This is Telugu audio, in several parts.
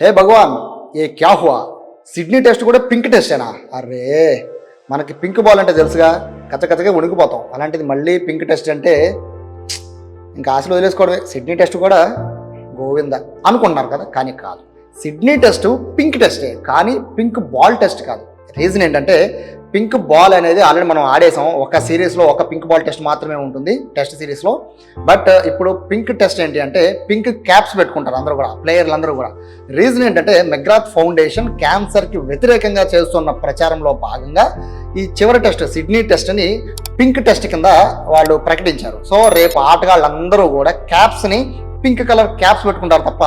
హే భగవాన్ ఏ క్యా హువా? సిడ్నీ టెస్ట్ కూడా పింక్ టెస్టేనా? అరే మనకి పింక్ బాల్ అంటే తెలుసుగా కచ్చకచ్చగా ఉణికిపోతాం అలాంటిది మళ్ళీ పింక్ టెస్ట్ అంటే ఇంకా ఆశలు వదిలేసుకోవడమే. సిడ్నీ టెస్ట్ కూడా గోవింద అనుకుంటున్నారు కదా కానీ కాదు. సిడ్నీ టెస్ట్ పింక్ టెస్టే కానీ పింక్ బాల్ టెస్ట్ కాదు. రీజన్ ఏంటంటే పింక్ బాల్ అనేది ఆల్రెడీ మనం ఆడేసాం ఒక సిరీస్లో ఒక పింక్ బాల్ టెస్ట్ మాత్రమే ఉంటుంది టెస్ట్ సిరీస్లో. బట్ uh, ఇప్పుడు పింక్ టెస్ట్ ఏంటి అంటే పింక్ క్యాప్స్ పెట్టుకుంటారు అందరూ కూడా ప్లేయర్లు అందరూ కూడా. రీజన్ ఏంటంటే మెగ్రాత్ ఫౌండేషన్ క్యాన్సర్కి వ్యతిరేకంగా చేస్తున్న ప్రచారంలో భాగంగా ఈ చివరి టెస్ట్ సిడ్నీ టెస్ట్ని పింక్ టెస్ట్ కింద వాళ్ళు ప్రకటించారు. సో రేపు ఆటగాళ్ళందరూ కూడా క్యాప్స్ని పింక్ కలర్ క్యాప్స్ పెట్టుకుంటారు తప్ప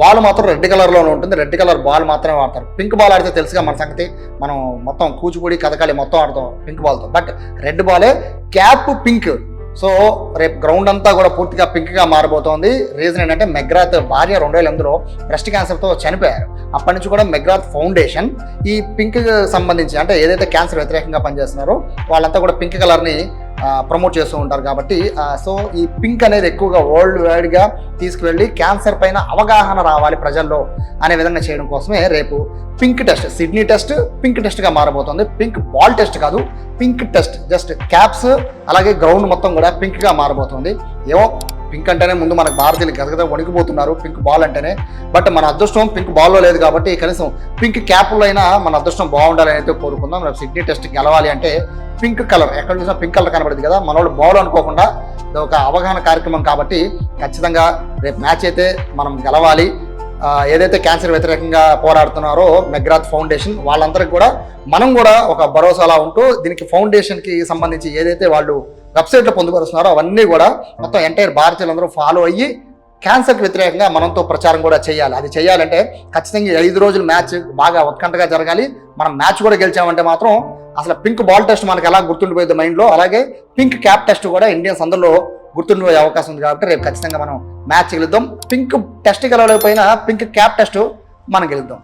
బాల్ మాత్రం రెడ్ కలర్లోనే ఉంటుంది. రెడ్ కలర్ బాల్ మాత్రమే ఆడతారు పింక్ బాల్ ఆడితే తెలుసుగా మన సంగతి. మనం మొత్తం కూచిపూడి కథకాళి మొత్తం ఆడతాం పింక్ బాల్తో. బట్ రెడ్ బాలే క్యాప్ పింక్. సో రేపు గ్రౌండ్ అంతా కూడా పూర్తిగా పింక్గా మారబోతోంది. రీజన్ ఏంటంటే మెగ్రాత్ భార్య రెండు వేల ఎనిమిదిలో బ్రెస్ట్ క్యాన్సర్తో చనిపోయారు. అప్పటి నుంచి కూడా మెగ్రాత్ ఫౌండేషన్ ఈ పింక్ సంబంధించి అంటే ఏదైతే క్యాన్సర్ వ్యతిరేకంగా పనిచేస్తున్నారో వాళ్ళంతా కూడా పింక్ కలర్ని ప్రమోట్ చేస్తూ ఉంటారు కాబట్టి సో ఈ పింక్ అనేది ఎక్కువగా వరల్డ్ వైడ్గా తీసుకువెళ్ళి క్యాన్సర్ పైన అవగాహన రావాలి ప్రజల్లో అనే విధంగా చేయడం కోసమే రేపు pink test Sydney test pink టెస్ట్గా మారబోతుంది. పింక్ బాల్ టెస్ట్ కాదు పింక్ టెస్ట్ జస్ట్ క్యాప్స్ అలాగే గ్రౌండ్ మొత్తం కూడా పింక్గా మారబోతుంది. ఏమో పింక్ అంటేనే ముందు మనకు భారతీయులు గదగద వణికిపోతున్నారు పింక్ బాల్ అంటేనే. బట్ మన అదృష్టం పింక్ బాల్లో లేదు కాబట్టి కనీసం పింక్ క్యాప్లో అయినా మన అదృష్టం బాగుండాలని అయితే కోరుకుందాం. రేపు సిడ్నీ టెస్ట్ గెలవాలి అంటే పింక్ కలర్ ఎక్కడ చూసినా పింక్ కలర్ కనబడింది కదా. మన వాళ్ళు బాల్ అనుకోకుండా ఇది ఒక అవగాహన కార్యక్రమం కాబట్టి ఖచ్చితంగా రేపు మ్యాచ్ అయితే మనం గెలవాలి. ఏదైతే క్యాన్సర్ వ్యతిరేకంగా పోరాడుతున్నారో మెగ్రాత్ ఫౌండేషన్ వాళ్ళందరికీ కూడా మనం కూడా ఒక భరోసాలా ఉంటూ దీనికి ఫౌండేషన్కి సంబంధించి ఏదైతే వాళ్ళు వెబ్సైట్లో పొందుపరుస్తున్నారో అవన్నీ కూడా మొత్తం ఎంటైర్ భారతీయులందరూ ఫాలో అయ్యి క్యాన్సర్కి వ్యతిరేకంగా మనంతో ప్రచారం కూడా చేయాలి. అది చేయాలంటే ఖచ్చితంగా ఐదు రోజులు మ్యాచ్ బాగా ఉత్కంఠగా జరగాలి. మనం మ్యాచ్ కూడా గెలిచామంటే మాత్రం అసలు పింక్ బాల్ టెస్ట్ మనకి ఎలా గుర్తుండిపోయింది మైండ్లో అలాగే పింక్ క్యాప్ టెస్ట్ కూడా ఇండియన్స్ అందరిలో గుర్తుండిపోయే అవకాశం ఉంది కాబట్టి రేపు ఖచ్చితంగా మనం మ్యాచ్ గెలుద్దాం. పింక్ టెస్ట్ గెలవలేకపోయినా పింక్ క్యాప్ టెస్ట్ మనం గెలుద్దాం.